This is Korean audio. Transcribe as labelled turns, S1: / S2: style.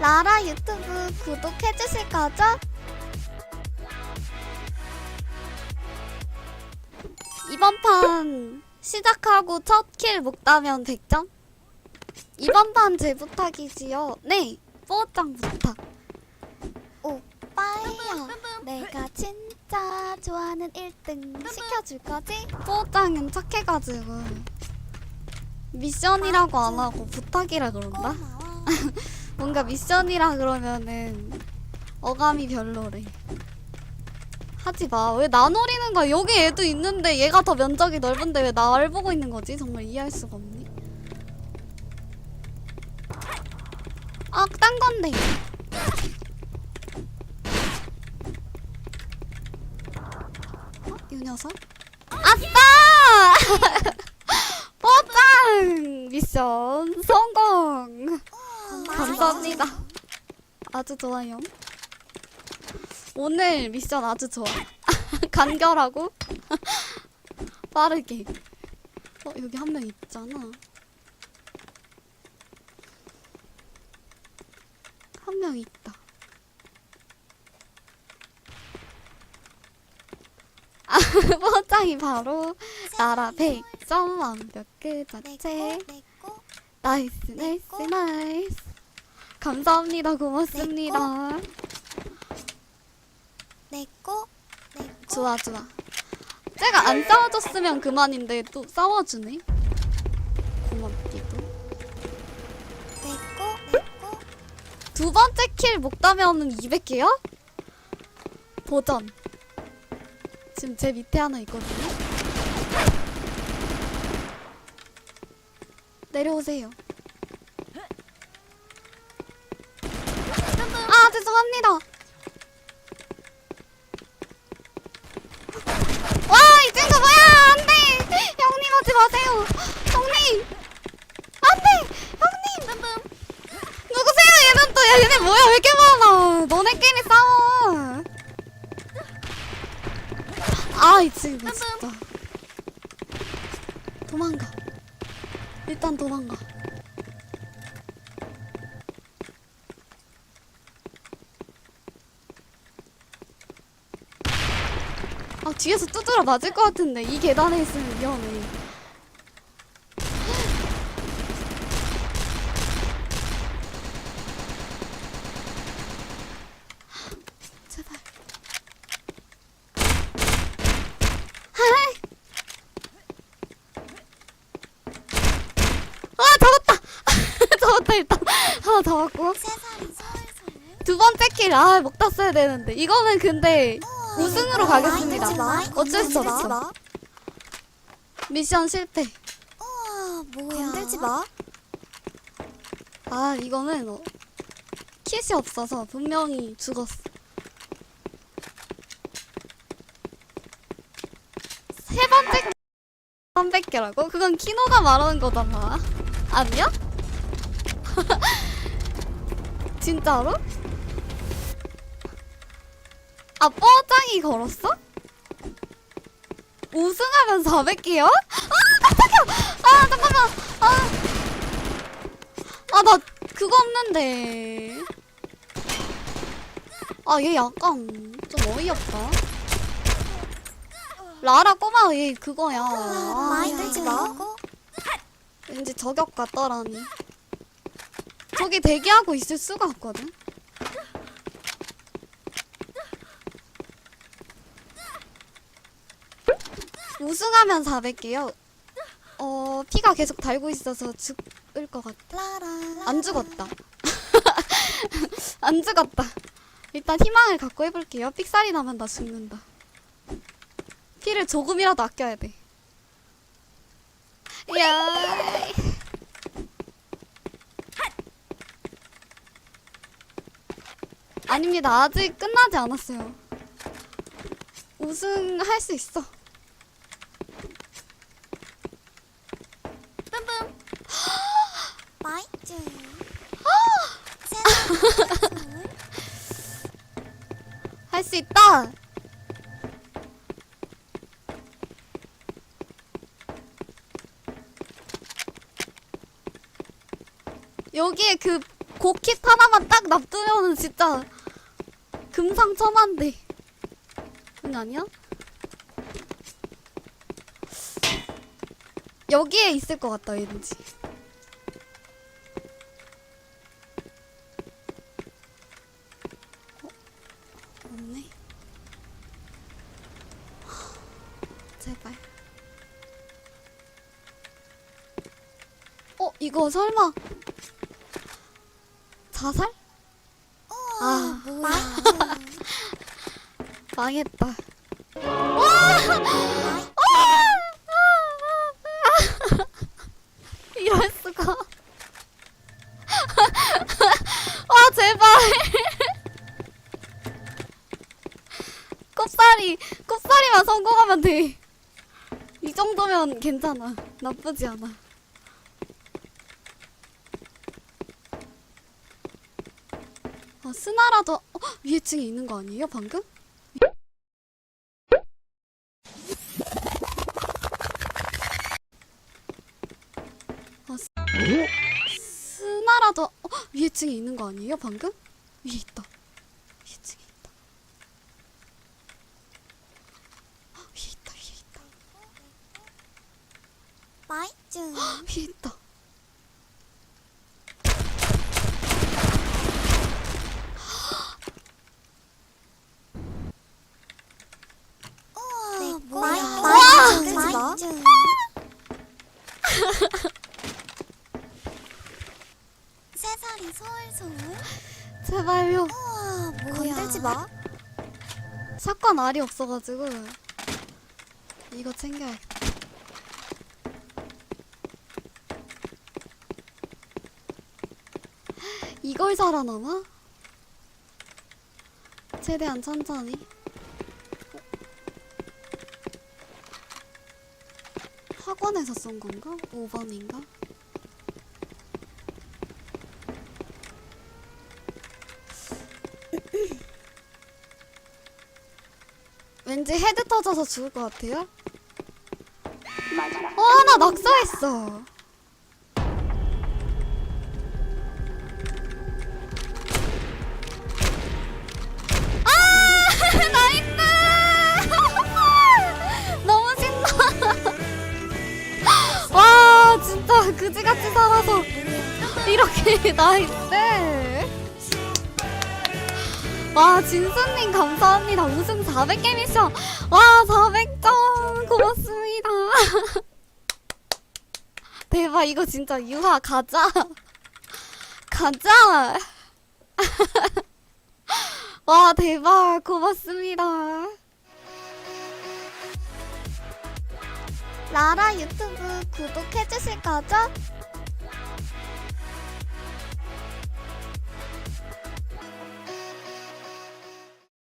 S1: 라라 유튜브 구독해주실 거죠? 이번 판 시작하고 첫킬 목다면 100점? 이번 판 제 부탁이지요. 네, 뽀짱 부탁. 오빠야, 내가 진짜 좋아하는 1등 시켜줄 거지? 뽀짱은 착해가지고 미션이라고 안 하고 부탁이라 그런다? 뭔가 미션이라 그러면은 어감이 별로래. 하지 마. 왜 나 노리는 거야? 여기 애도 있는데 얘가 더 면적이 넓은데 왜 나를 보고 있는 거지? 정말 이해할 수가 없네. 아, 딴 건데. 어? 이 녀석? 아싸! 뽀짱! 미션 성공! 감사합니다. 아주 좋아요. 오늘 미션 아주 좋아. 간결하고 빠르게. 어 여기 한 명 있잖아. 한 명 있다. 아, 뽀짱이 바로 나라 100점 완벽 그 자체. 나이스 나이스 나이스. 감사합니다 고맙습니다.
S2: 내꺼 내꺼
S1: 좋아 좋아. 제가 안 싸워줬으면 그만인데 또 싸워주네. 고맙기도.
S2: 내꺼 내꺼
S1: 두 번째 킬 목다면은 200개요? 도전. 지금 제 밑에 하나 있거든요. 내려오세요. 아 죄송합니다. 와 이 친구 뭐야? 안 돼. 형님 하지 마세요. 형님. 안 돼. 형님. 누구세요? 얘는 또 야 얘네 뭐야? 왜 이렇게 많아? 너네끼리 싸워. 아 이 친구 진짜. 도망가. 일단 도망가 뒤에서 두드려 맞을 것 같은데 이 계단에 있으면 위험해. 제발. 아 잡았다! 잡았다 일단. 하나 잡았고.
S2: 세 살이
S1: 두 번째 킬 아 먹다 써야 되는데. 이거는 근데 우승으로 가겠습니다.
S2: 마.
S1: 어쩔 수 없어.
S2: 마.
S1: 미션 실패
S2: 우와 뭐야
S1: 건들지 마. 아 이거는 어, 킷이 없어서 분명히 죽었어 세 번째 300개라고? 그건 키노가 말하는 거잖아 아니야? 진짜로? 아 뽀짱이 걸었어? 우승하면 400개요? 아 깜짝이야! 아 잠깐만! 아. 아나 그거 없는데. 아 얘 약간 좀 어이없다. 라라 꼬마 얘 그거야. 아,
S2: 마.
S1: 왠지 저격 같더라니. 저기 대기하고 있을 수가 없거든 우승하면 400개요 어 피가 계속 달고 있어서 죽을 것 같아
S2: 라라
S1: 안 죽었다. 안 죽었다. 일단 희망을 갖고 해볼게요. 삑살이 나면 나 죽는다. 피를 조금이라도 아껴야 돼. 야. 아닙니다. 아직 끝나지 않았어요. 우승할 수 있어.
S2: 마이쮸
S1: 아!
S2: 세살이
S1: 할 수 있다. 여기에 그 고킷 하나만 딱 납두면은 진짜 금상첨화인데. 응 아니야? 여기에 있을 것 같다 왠지. 어? 없네. 제발. 어 이거 설마 자살? 아.
S2: 뭐야
S1: 망했다. 이럴 수가. 아 제발. 꼽사리 꼽사리만 성공하면 돼. 이 정도면 괜찮아. 나쁘지 않아. 아 스나라도 어, 위에 층에 있는 거 아니에요 방금? 아, 스... 스나라도 어, 위에 층에 있는 거 아니에요 방금? 위에 있다 위에 층에 있다 아, 위에 있다 위에 있다
S2: 와! 마이쮸 세 살이 솔솔
S1: 제발요.
S2: 우와 뭐야?
S3: 건들지 마.
S1: 사건 알이 없어가지고 이거 챙겨야겠다 이걸 살아남아? 최대한 천천히 학원에서 쏜 건가? 5번인가? 왠지 헤드 터져서 죽을 것 같아요? 어, 하나 낙서했어. 살아서 이렇게 나이스! 와 진수님 감사합니다. 우승 400개 미션. 와 400점. 고맙습니다. 대박 이거 진짜 유하 가자. 가자. 와 대박. 고맙습니다.
S2: 라라 유튜브 구독해주실 거죠?